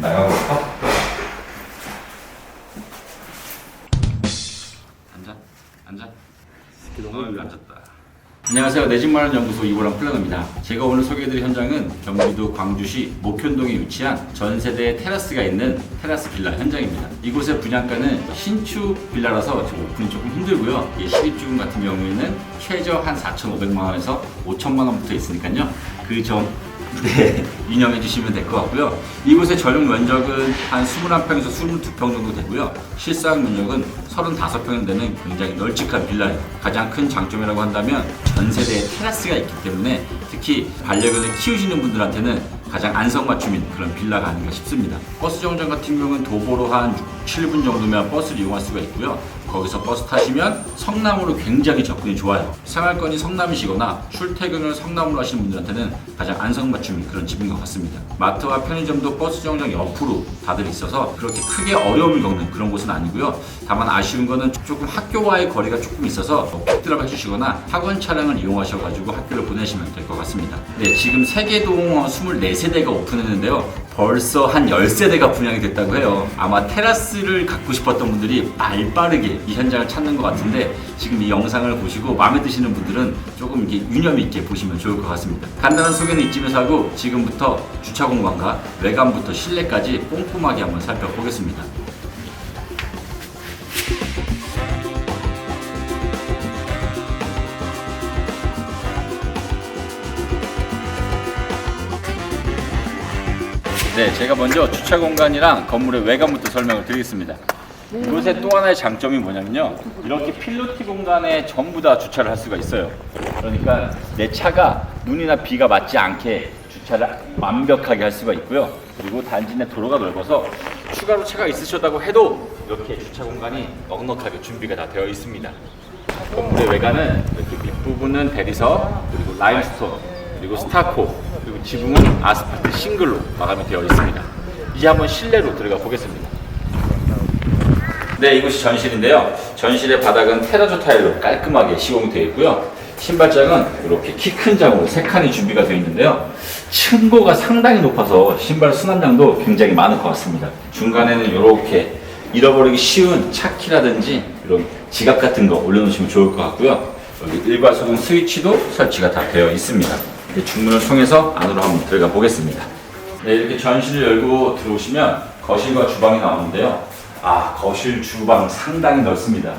나가볼까? 앉아. 앉아. 너무 여기 앉았다. 안녕하세요. 내 집 마련 연구소 이보람 플래너입니다. 제가 오늘 소개해드릴 현장은 경기도 광주시 목현동에 위치한 전세대 테라스가 있는 테라스 빌라 현장입니다. 이곳의 분양가는 신축 빌라라서 지금 오픈이 조금 힘들고요. 이 시립주금 같은 경우에는 최저 한 4,500만 원에서 5천만 원부터 있으니까요. 그 점 네, 인용해 주시면 될 것 같고요. 이곳의 전용 면적은 한 21평에서 22평 정도 되고요. 실사용 면적은 35평 되는 굉장히 널찍한 빌라예요. 가장 큰 장점이라고 한다면 전세대에 테라스가 있기 때문에 특히 반려견을 키우시는 분들한테는 가장 안성맞춤인 그런 빌라가 아닌가 싶습니다. 버스 정류장 같은 경우는 도보로 한 6, 7분 정도면 버스를 이용할 수가 있고요. 거기서 버스 타시면 성남으로 굉장히 접근이 좋아요. 생활권이 성남이시거나 출퇴근을 성남으로 하시는 분들한테는 가장 안성맞춤인 그런 집인 것 같습니다. 마트와 편의점도 버스 정류장 옆으로 다들 있어서 그렇게 크게 어려움을 겪는 그런 곳은 아니고요. 다만 아쉬운 거는 조금 학교와의 거리가 조금 있어서 픽드랍 해주시거나 학원 차량을 이용하셔가지고 학교를 보내시면 될 것 같습니다. 네, 지금 세계동 24세대가 오픈했는데요. 벌써 한 10세대가 분양이 됐다고 해요. 아마 테라스를 갖고 싶었던 분들이 발 빠르게 이 현장을 찾는 것 같은데 지금 이 영상을 보시고 마음에 드시는 분들은 조금 이게 유념 있게 보시면 좋을 것 같습니다. 간단한 소개는 이쯤에서 하고 지금부터 주차 공간과 외관부터 실내까지 꼼꼼하게 한번 살펴보겠습니다. 네, 제가 먼저 주차 공간이랑 건물의 외관부터 설명을 드리겠습니다. 이곳의 또 하나의 장점이 뭐냐면요. 이렇게 필로티 공간에 전부 다 주차를 할 수가 있어요. 그러니까 내 차가 눈이나 비가 맞지 않게 주차를 완벽하게 할 수가 있고요. 그리고 단지 내 도로가 넓어서 추가로 차가 있으셨다고 해도 이렇게 주차 공간이 넉넉하게 준비가 다 되어 있습니다. 건물의 외관은 이렇게 밑부분은 대리석, 그리고 라임스톤, 그리고 스타코, 그리고 지붕은 아스팔트 싱글로 마감이 되어 있습니다. 이제 한번 실내로 들어가 보겠습니다. 네, 이곳이 전실인데요. 전실의 바닥은 테라조 타일로 깔끔하게 시공이 되어 있고요. 신발장은 이렇게 키 큰 장으로 세 칸이 준비가 되어 있는데요. 층고가 상당히 높아서 신발 수납량도 굉장히 많을 것 같습니다. 중간에는 이렇게 잃어버리기 쉬운 차키라든지 이런 지갑 같은 거 올려놓으시면 좋을 것 같고요. 여기 일괄 소등 스위치도 설치가 다 되어 있습니다. 중문을 통해서 안으로 한번 들어가 보겠습니다. 네, 이렇게 전실을 열고 들어오시면 거실과 주방이 나오는데요. 아, 거실, 주방 상당히 넓습니다.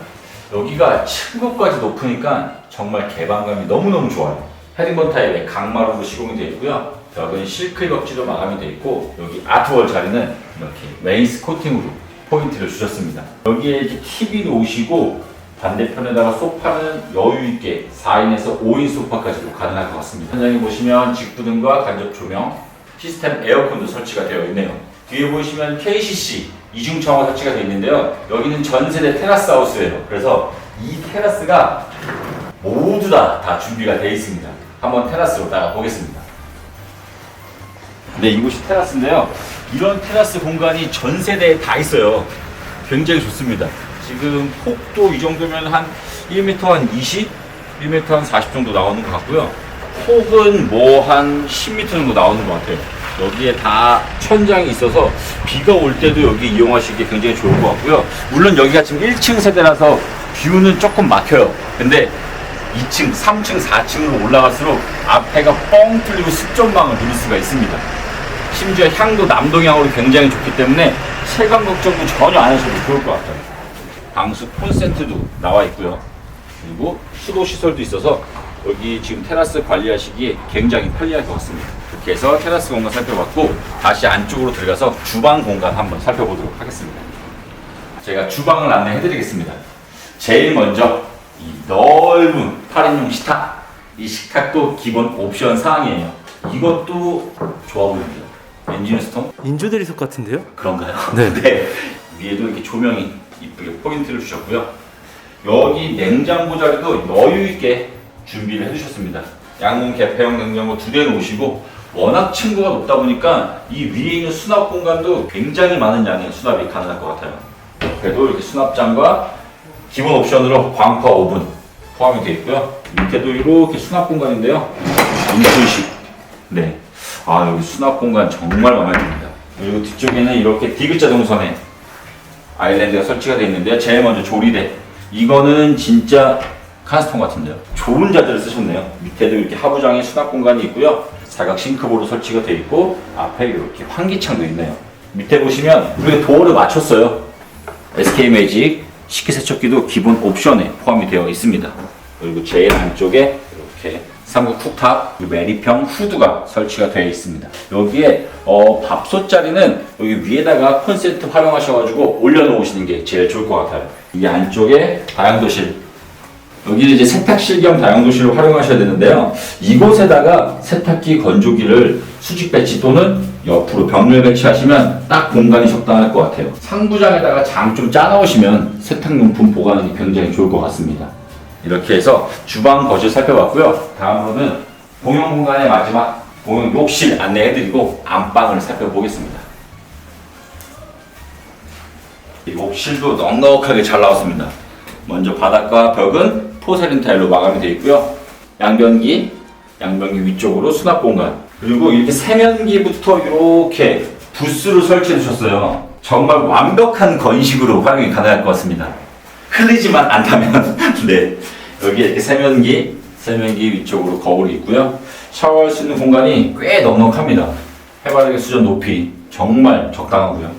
여기가 층고까지 높으니까 정말 개방감이 너무너무 좋아요. 헤링본 타입의 강마루로 시공이 되어 있고요. 벽은 실크 벽지로 마감이 되어 있고 여기 아트월 자리는 이렇게 메인스 코팅으로 포인트를 주셨습니다. 여기에 이제 TV도 오시고 반대편에다가 소파는 여유 있게 4인에서 5인 소파까지도 가능할 것 같습니다. 현장에 보시면 직부등과 간접 조명, 시스템 에어컨도 설치가 되어 있네요. 뒤에 보시면 KCC 이중창호 설치가 되어 있는데요. 여기는 전세대 테라스 하우스예요. 그래서 이 테라스가 모두 다, 다 준비가 되어 있습니다. 한번 테라스로 나가 보겠습니다. 네, 이곳이 테라스인데요. 이런 테라스 공간이 전 세대에 다 있어요. 굉장히 좋습니다. 지금 폭도 이 정도면 한 1m 한 20, 1m 한 40 정도 나오는 것 같고요. 폭은 뭐 한 10m 정도 나오는 것 같아요. 여기에 다 천장이 있어서 비가 올 때도 여기 이용하시기 굉장히 좋을 것 같고요. 물론 여기가 지금 1층 세대라서 뷰는 조금 막혀요. 근데 2층, 3층, 4층으로 올라갈수록 앞에가 뻥 뚫리고 습전망을 누릴 수가 있습니다. 심지어 향도 남동향으로 굉장히 좋기 때문에 체감 걱정도 전혀 안 하셔도 좋을 것 같아요. 방수 콘센트도 나와 있고요. 그리고 수도 시설도 있어서 여기 지금 테라스 관리하시기에 굉장히 편리할 것 같습니다. 이렇게 해서 테라스 공간 살펴봤고 다시 안쪽으로 들어가서 주방 공간 한번 살펴보도록 하겠습니다. 제가 주방을 안내해 드리겠습니다. 제일 먼저 이 넓은 8인용 식탁. 이 식탁도 기본 옵션 사항이에요. 이것도 좋아 보입니다. 엔진 스톤 인조 대리석 같은데요? 그런가요? 네. 위에도 이렇게 조명이 이쁘게 포인트를 주셨고요. 여기 냉장고 자리도 여유 있게 준비를 해주셨습니다. 양문 개폐형 냉장고 두 대 놓으시고 워낙 층고가 높다 보니까 이 위에 있는 수납 공간도 굉장히 많은 양의 수납이 가능할 것 같아요. 그래도 이렇게 수납장과 기본 옵션으로 광파 오븐 포함이 되어 있고요. 밑에도 이렇게 수납 공간인데요. 인sul식. 네. 아, 여기 수납 공간 정말 마음에 듭니다. 그리고 뒤쪽 뒤쪽에는 이렇게 디귿자 동선에 아일랜드가 설치가 되어 있는데요. 제일 먼저 조리대. 이거는 진짜 카스톤 같은데요. 좋은 자재를 쓰셨네요. 밑에도 이렇게 하부장에 수납 공간이 있고요. 사각 싱크볼로 설치가 되어 있고 앞에 이렇게 환기창도 있네요. 밑에 보시면 우리가 도어를 맞췄어요. SK 매직 식기세척기도 기본 옵션에 포함이 되어 있습니다. 그리고 제일 안쪽에 이렇게 삼국 쿡탑 메리평 후드가 설치가 되어 있습니다. 여기에 어, 밥솥 자리는 여기 위에다가 콘센트 활용하셔가지고 올려놓으시는 게 제일 좋을 것 같아요. 이 안쪽에 다용도실 여기는 이제 세탁실 겸 다용도실로 활용하셔야 되는데요. 이곳에다가 세탁기 건조기를 수직 배치 또는 옆으로 벽면 배치하시면 딱 공간이 적당할 것 같아요. 상부장에다가 장 좀 짜놓으시면 세탁용품 보관하기 굉장히 좋을 것 같습니다. 이렇게 해서 주방 거실 살펴봤고요. 다음으로는 공용 공간의 마지막 공용 욕실 안내해드리고 안방을 살펴보겠습니다. 이 욕실도 넉넉하게 잘 나왔습니다. 먼저 바닥과 벽은 포세린 타일로 마감이 되어 있고요. 양변기, 양변기 위쪽으로 수납 공간. 그리고 이렇게 세면기부터 이렇게 부스를 설치해 주셨어요. 정말 완벽한 건식으로 활용이 가능할 것 같습니다. 흘리지만 않다면, 네. 여기 이렇게 세면기, 세면기 위쪽으로 거울이 있고요. 샤워할 수 있는 공간이 꽤 넉넉합니다. 해바라기 수전 높이 정말 적당하고요.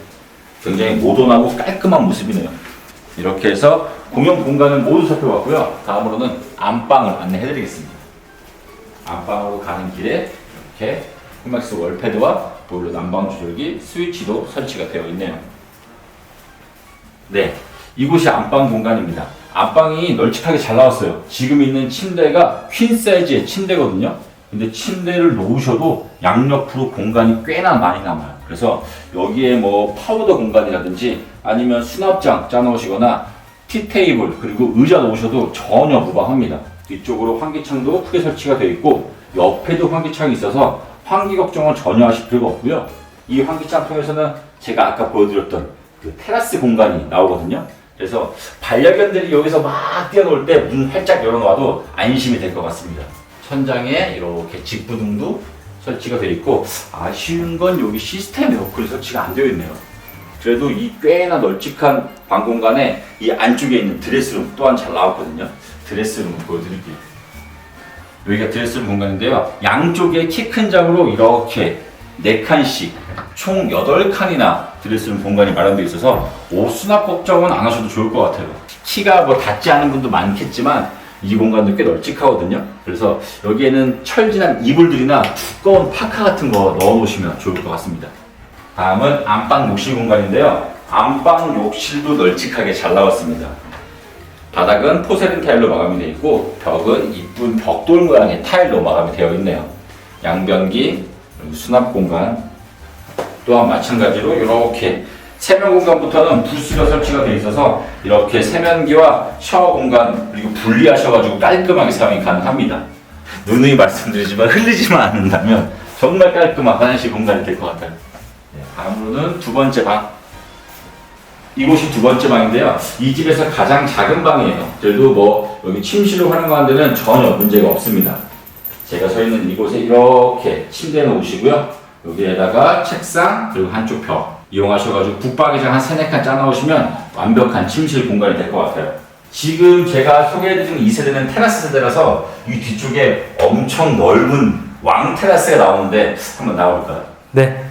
굉장히 모던하고 깔끔한 모습이네요. 이렇게 해서 공용 공간을 모두 살펴봤고요. 다음으로는 안방을 안내해드리겠습니다. 안방으로 가는 길에 이렇게 홈맥스 월패드와 보일러 난방 조절기 스위치도 설치가 되어 있네요. 네, 이곳이 안방 공간입니다. 안방이 널찍하게 잘 나왔어요. 지금 있는 침대가 퀸 사이즈의 침대거든요. 근데 침대를 놓으셔도 양옆으로 공간이 꽤나 많이 남아요. 그래서 여기에 뭐 파우더 공간이라든지 아니면 수납장 짜놓으시거나 티테이블 그리고 의자 놓으셔도 전혀 무방합니다. 뒤쪽으로 환기창도 크게 설치가 되어 있고 옆에도 환기창이 있어서 환기 걱정은 전혀 하실 필요가 없고요. 이 환기창 통해서는 제가 아까 보여드렸던 그 테라스 공간이 나오거든요. 그래서 반려견들이 여기서 막 뛰어놀 때 문 활짝 열어놔도 안심이 될 것 같습니다. 천장에 이렇게 직부등도 설치가 되어 있고 아쉬운 건 여기 시스템 에어컨이 설치가 안 되어 있네요. 그래도 이 꽤나 널찍한 방 공간에 이 안쪽에 있는 드레스룸 또한 잘 나왔거든요. 드레스룸 보여드릴게요. 여기가 드레스룸 공간인데요. 양쪽에 키 큰 장으로 이렇게 4칸씩 총 8칸이나 드레스룸 공간이 마련되어 있어서 옷 수납 걱정은 안 하셔도 좋을 것 같아요. 키가 뭐 닿지 않은 분도 많겠지만 이 공간도 꽤 널찍하거든요. 그래서 여기에는 철진한 이불들이나 두꺼운 파카 같은 거 넣어 놓으시면 좋을 것 같습니다. 다음은 안방 욕실 공간인데요. 안방 욕실도 널찍하게 잘 나왔습니다. 바닥은 포세린 타일로 마감이 되어 있고 벽은 이쁜 벽돌 모양의 타일로 마감이 되어 있네요. 양변기, 수납 공간 또한 마찬가지로 이렇게 세면 공간부터는 부스가 설치가 되어 있어서 이렇게 세면기와 샤워 공간 그리고 분리하셔가지고 깔끔하게 사용이 가능합니다. 누누이 말씀드리지만 흘리지만 않는다면 정말 깔끔한 화장실 공간이 될 것 같아요. 네, 다음으로는 두 번째 방. 이곳이 두 번째 방인데요. 이 집에서 가장 작은 방이에요. 그래도 뭐 여기 침실로 활용하는 데는 전혀 문제가 없습니다. 제가 서 있는 이곳에 이렇게 침대 놓으시고요. 여기에다가 책상 그리고 한쪽 벽 이용하셔가지고 북박이장 한 세네 칸 짜놓으시면 완벽한 침실 공간이 될 것 같아요. 지금 제가 소개해드린 이 세대는 테라스 세대라서 이 뒤쪽에 엄청 넓은 왕 테라스가 나오는데 한번 나와볼까요? 네.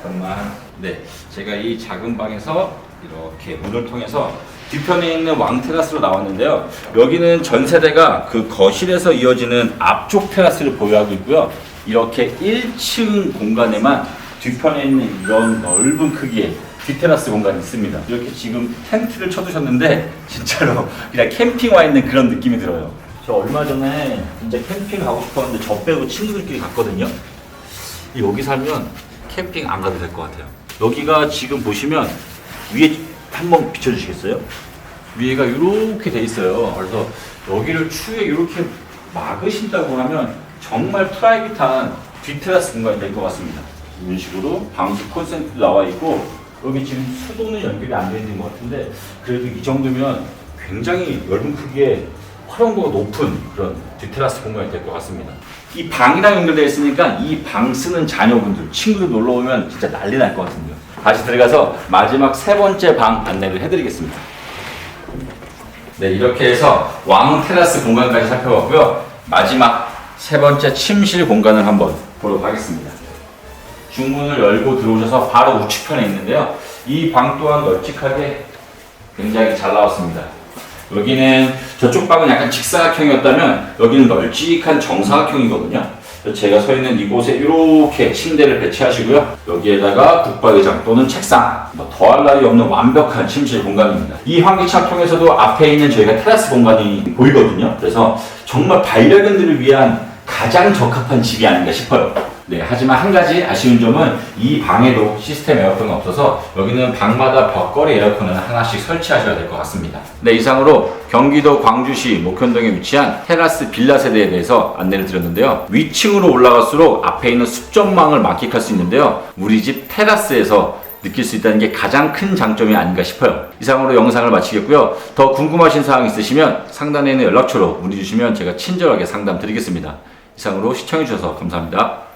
네. 잠깐만. 네. 제가 이 작은 방에서 이렇게 문을 통해서 뒤편에 있는 왕 테라스로 나왔는데요. 여기는 전 세대가 그 거실에서 이어지는 앞쪽 테라스를 보유하고 있고요. 이렇게 1층 공간에만 뒤편에 있는 이런 넓은 크기의 뒤테라스 공간이 있습니다. 이렇게 지금 텐트를 쳐두셨는데 진짜로 그냥 캠핑 와 있는 그런 느낌이 들어요. 저 얼마 전에 진짜 캠핑 가고 싶었는데 저 빼고 친구들끼리 갔거든요. 여기 살면 캠핑 안 가도 될 것 같아요. 여기가 지금 보시면 위에 한번 비춰주시겠어요? 위에가 이렇게 돼 있어요. 그래서 여기를 추위에 이렇게 막으신다고 하면 정말 프라이빗한 뒤테라스 공간이 될 것 같습니다. 이런 식으로 방수 콘센트도 나와 있고 여기 지금 수도는 연결이 안 되어 있는 것 같은데 그래도 이 정도면 굉장히 넓은 크기의 활용도가 높은 그런 뒤테라스 공간이 될 것 같습니다. 이 방이랑 연결되어 있으니까 이 방 쓰는 자녀분들, 친구들 놀러 오면 진짜 난리 날 것 같은데요. 다시 들어가서 마지막 세 번째 방 안내를 해드리겠습니다. 네, 이렇게 해서 왕 테라스 공간까지 살펴봤고요. 마지막 세 번째 침실 공간을 한번 보도록 하겠습니다. 중문을 열고 들어오셔서 바로 우측편에 있는데요. 이 방 또한 널찍하게 굉장히 잘 나왔습니다. 여기는 저쪽 방은 약간 직사각형이었다면 여기는 널찍한 정사각형이거든요. 제가 서 있는 이곳에 이렇게 침대를 배치하시고요. 여기에다가 북박이장 또는 책상, 뭐 더할 나위 없는 완벽한 침실 공간입니다. 이 환기창 통해서도 앞에 있는 저희가 테라스 공간이 보이거든요. 그래서 정말 반려견들을 위한 가장 적합한 집이 아닌가 싶어요. 네, 하지만 한 가지 아쉬운 점은 이 방에도 시스템 에어컨이 없어서 여기는 방마다 벽걸이 에어컨을 하나씩 설치하셔야 될 것 같습니다. 네, 이상으로 경기도 광주시 목현동에 위치한 테라스 빌라 세대에 대해서 안내를 드렸는데요. 위층으로 올라갈수록 앞에 있는 숲전망을 만끽할 수 있는데요. 우리 집 테라스에서 느낄 수 있다는 게 가장 큰 장점이 아닌가 싶어요. 이상으로 영상을 마치겠고요. 더 궁금하신 사항 있으시면 상단에 있는 연락처로 문의 주시면 제가 친절하게 상담 드리겠습니다. 이상으로 시청해주셔서 감사합니다.